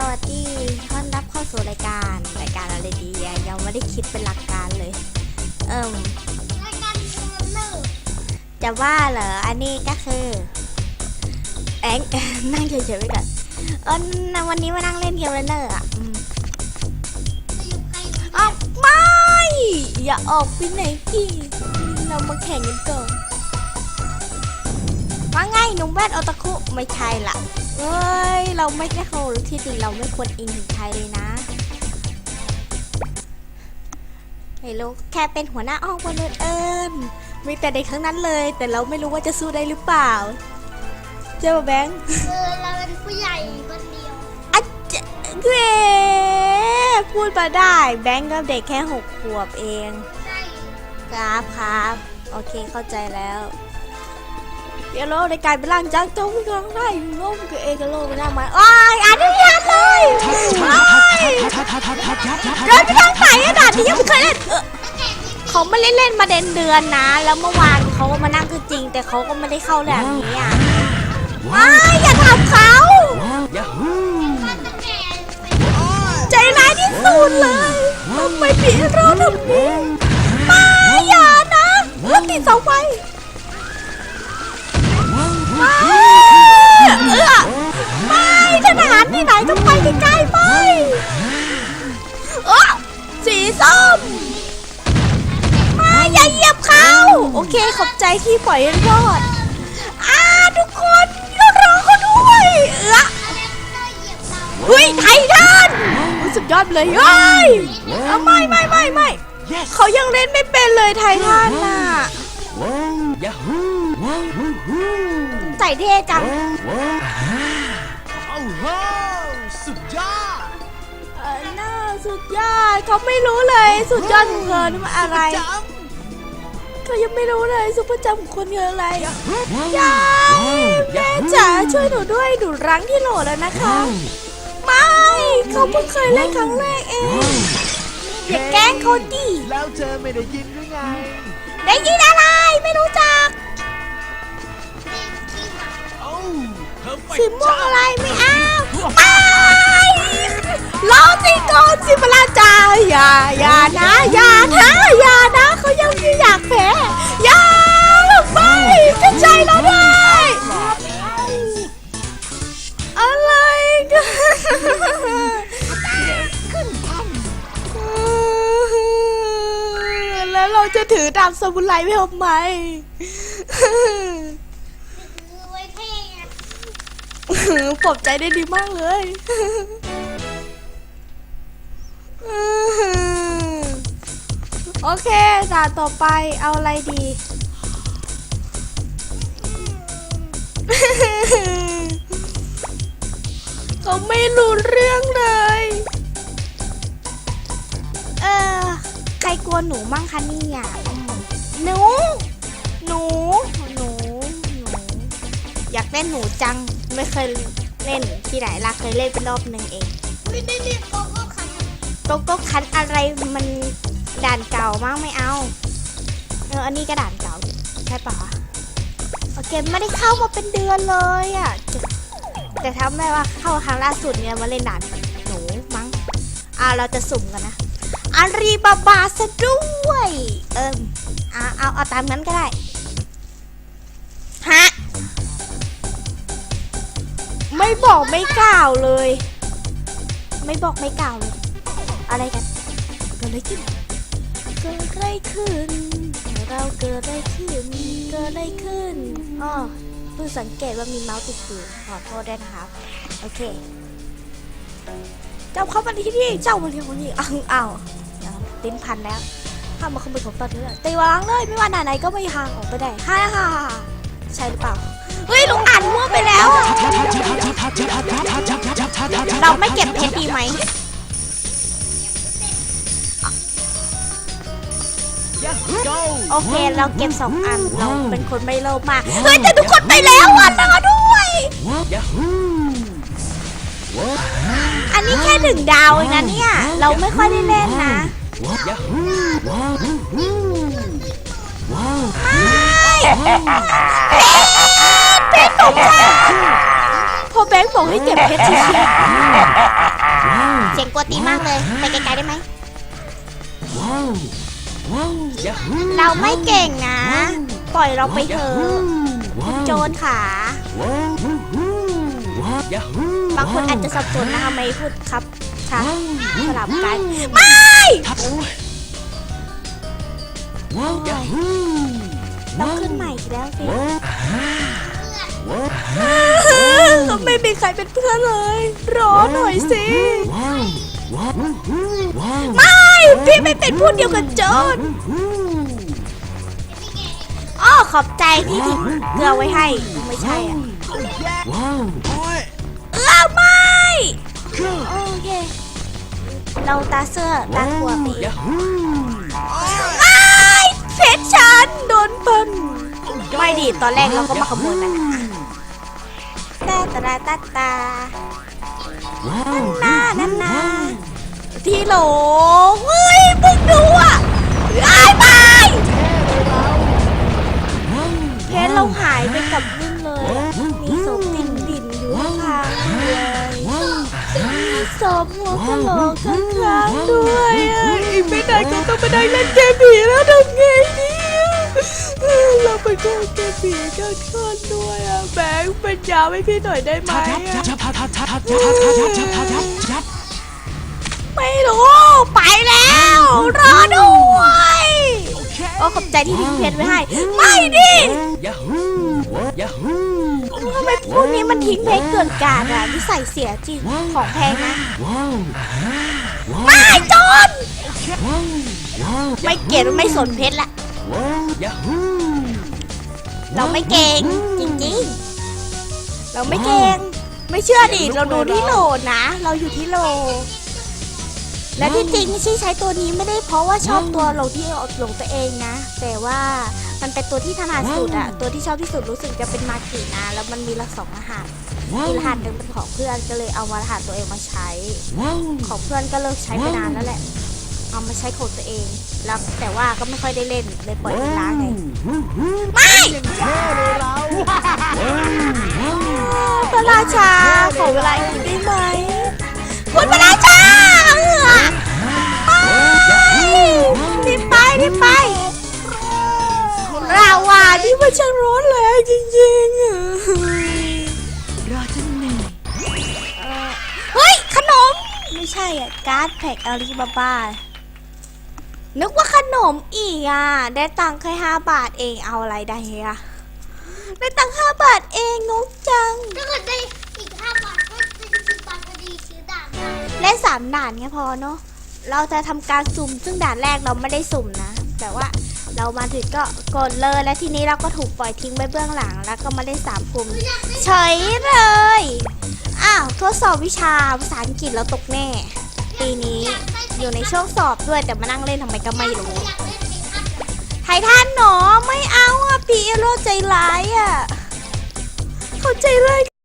สวัสดีต้อนรับเข้าสู่รายการรายการอะไรดีอะยังไม่ได้คิดเป็นหลักการเลย เอิ่มจะว่าเหรอ อันนี้ก็คือ แองนั่งเฉยๆไปก่อนเออวันนี้มานั่งเล่นเกมเรนเนอร์อะออยู่ใกไม่อย่าออกไปไหนกี่เรามาแข่งกันก่อนว่าไงหนุ่มแว่นโอตาคุไม่ใช่ละ เอ้ย เราไม่ได้เขาที่จริงเราไม่ควรอิงถึงใครเลยนะไม่รู้แค่เป็นหัวหน้าอ้องคนเอิญมีแต่เด็กทั้งนั้นเลย แต่เราไม่รู้ว่าจะสู้ได้หรือเปล่า เจ้าแบงค์เออเราเป็นผู้ใหญ่คนเดียวอะเจ๊เกรพูดมาได้แบงค์ก็เด็กแค่หกขวบเอง ใช่ ครับครับ โอเคเข้าใจแล้ว เดี๋ยวโลกในกลายเป็นร่างจักรจงไม่กลางได้โลกกับเอกโลกไม่น่ามาอ้ายอนุญาตเลยอ้ายเดินไปทางไหนอะด่านนี้ยังไม่เคยเล่นเขาไม่ได้เล่นมาเดือนเดือนนะ แล้วเมื่อวานเขาก็มานั่งคือจริง แต่เขาก็ไม่ได้เข้าแบบนี้อะอ้ายอย่าทำเขาบ้าเป็นใจร้ายที่สุดเลยทำไมผีเราทำนี้มาอย่านะแล้วติดเสาไฟ มาเอื้อไม่ทหารที่ไหนก็ไปใกล้ๆไปเออสีส้มมาอย่าเหยียบเขาโอเคขอบใจที่ปล่อยให้รอดอ่าทุกคนก็รอเขาด้วยเออเล่นเตอร์เหยียบเราเฮ้ยไททันรู้สุดยอดเลยเฮ้ยเอาไม่ไม่ไม่ไม่เขายังเล่นไม่เป็นเลยไททันน่ะ ใส่เท่จังโอ้โหสุดยอดเออน่าสุดยอดเขาไม่รู้เลยสุดยอดของเธอนี่มันอะไรจเขายังไม่รู้เลยซุปเปอร์จัมของคนคืออะไรำยายแม่จ๋าช่วยหนูด้วยหนูรั้งที่โหลแล้วนะคะ ไม่เขาเพิ่งเคยเล่นครั้งแรกเองอย่าแกล้งเขาดิแล้วเธอไม่ได้ยินหรือไง สีม่วงอะไรไม่เอาไปรอสิก่อนสิพระราชาอย่าอย่านะอย่านะอย่านะเขายังไม่อยากแพ้อย่าไม่จะใจเราได้วยอะไรกันแล้วเราจะถือดาบสมุนไพรไว้ทำไม ปลอบใจได้ดีมากเลยโอเคด่านต่อไปเอาอะไรดี เขาไม่รู้เรื่องเลย เออ ใครกลัวหนูมั่งคะเนี่ยหนู อยากเล่นหนูจังไม่เคยเล่นที่ไหนล่ะเคยเล่นเป็นรอบหนึ่งเองไม่ได้เรียกโกโก้คันโต๊ะโต๊ะคันอะไรมันด่านเก่ามากไม่เอาเอออันนี้ก็ด่านเก่าใช่ปะโอเคไม่ได้เข้ามาเป็นเดือนเลยอะจะแต่ทำได้ว่าเข้าครั้งล่าสุดเนี่ยมาเล่นด่านหนูมั้งอ่าเราจะสุ่มกันนะอารีบาบาซะด้วย เอิมอ่าเอาเอาตามนั้นก็ได้ ไม่บอกไม่กล่าวเลย ไม่บอกไม่กล่าวเลย อะไรกันเกิดอะไรขึ้นเกิดอะไรขึ้น เราเกิดอะไรขึ้น เกิดอะไรขึ้นอ๋อเพิ่งสังเกตว่ามีเมาส์ติดอยู่ขอโทษด้วยนะครับ โอเค เจ้าเข้ามาที่นี่เจ้ามาเรียกคนนี้อ้าวอ้าวติ้นพันแล้วข้ามาขโมยของตอนนี้แหละตีวางเลยไม่ว่าหนไหนก็ไม่ห่างออกไปได้ฮ่าฮ่าใช่หรือเปล่า เฮ้ยลุงอ่านมั่วไปแล้วอะเราไม่เก็บเพชรดีไหมโอเคเราเก็บสองอันเราเป็นคนไม่โลภมากเฮ้ยแต่ทุกคนไปแล้วอะรอด้วยอันนี้แค่หนึ่งดาวเองนะเนี่ยเราไม่ค่อยได้เล่นนะยาฮูว้าวว้าว พอแบงค์บอกให้เก็บเพชรชิเสียงกลัวตีมากเลย ไปไกลๆได้ไหมว้าวว้าวยาฮูเราไม่เก่งนะ ปล่อยเราไปเถอะว้าวโจรขาว้าววู้ฮู้ว้าวยาฮูบางคนอาจจะสับสนนะคะไม่พูดครับค่ะว้าวสลับกันไม่ทับโอ้ยว้าวยาฮูต้องขึ้นใหม่อีกแล้วสิว้าวว้าว ไม่มีใครเป็นเพื่อนเลย รอหน่อยสิว้าวว้าววู้ฮู้ว้าวไม่ พี่ไม่เป็นผู้เดียวกับโจรวู้ฮู้อ้อขอบใจที่ทิ้งเกลือไว้ให้ ไม่ใช่อะว้าวโอ้ยเออไม่ โอเค เราตาเสื้อตาถั่วไปเองยาฮูไอ้ายเพชรฉันโดนปันไม่ดิตอนแรกเราก็มาขโมยมัน ตาตาตาตาว้าวหน้านั่นนาที่โหลเฮ้ยมึงดูอะไอ้ายไปเพชรเราหายไปกับนุ่นเลยมีศพติ่นดินอยู่ข้างๆเลยมีศพหัวกะโหลกข้างๆด้วยอะอีกไม่นานก็ต้องไปได้เล่นเกมผีแล้วทำไงเนี่ย ช่วยเก็บผีเจ้ชอนด้วยอะแบงค์เป็นยาให้พี่หน่อยได้ไหมอะไม่รู้ ไปแล้ว รอด้วยโอ้ขอบใจที่ทิ้งเพชรไว้ให้ ไม่ดิทำไมพวกนี้มันทิ้งเพชรเกินการอะนิสัยเสียจริงของแพงนะไม่จนไม่เกลียดไม่สนเพชรละ Yahoo! เราไม่เก่งจริงๆ เราไม่เก่ง ไม่เชื่อดิเราดูที่โหลนะ เราอยู่ที่โหลและที่จริงที่ใช้ตัวนี้ไม่ได้เพราะว่าชอบตัวโหลที่หลงตัวเองนะ แต่ว่ามันเป็นตัวที่ถนัดสุดอะตัวที่ชอบที่สุดรู้สึกจะเป็นมากินะ แล้วมันมีละสองรหัสว้าวมีรหัสหนึ่งเป็นของเพื่อนก็เลยเอามารหัสตัวเองมาใช้ว้าวของเพื่อนก็เลิกใช้ไปนานแล้วแหละ เอามาใช้ของตัวเอง แล้วแต่ว่าก็ไม่ค่อยได้เล่นเลยปล่อยทิ้งร้างไงไม่พระราชาขอเวลาอีกได้ไหมคุณพระราชาเออไปรีบไปรีบไปเราว่านี่มันช่างร้อนแรงจริงๆอะรอจนเหนื่อยเอ่อเฮ้ย ขนม ไม่ใช่อะ การ์ดแพ็กอาลีบาบา นึกว่าขนมอีกอะ ได้ตังค์แค่ห้าบาทเองเอาอะไรได้อะได้ตังค์ห้าบาทเองงกจัง ถ้าเกิดได้อีกห้าบาทก็จะสิบบาทพอดีซื้อดาบได้เล่นสามด่านแค่พอเนาะเราจะทำการสุ่มซึ่งด่านแรกเราไม่ได้สุ่มนะ แต่ว่าเรามาถึงก็กดเลยและทีนี้เราก็ถูกปล่อยทิ้งไว้เบื้องหลังแล้วก็มาเล่นสามกลุ่มเฉยเลยอ้าวทดสอบวิชาภาษาอังกฤษเราตกแน่ ปีนี้อยู่ในช่วงสอบด้วยแต่มานั่งเล่นทำไมก็ไม่รู้ไท่านไททันหนอไม่เอาอะพี่เอโรใจร้ายอะเขาใจร้าย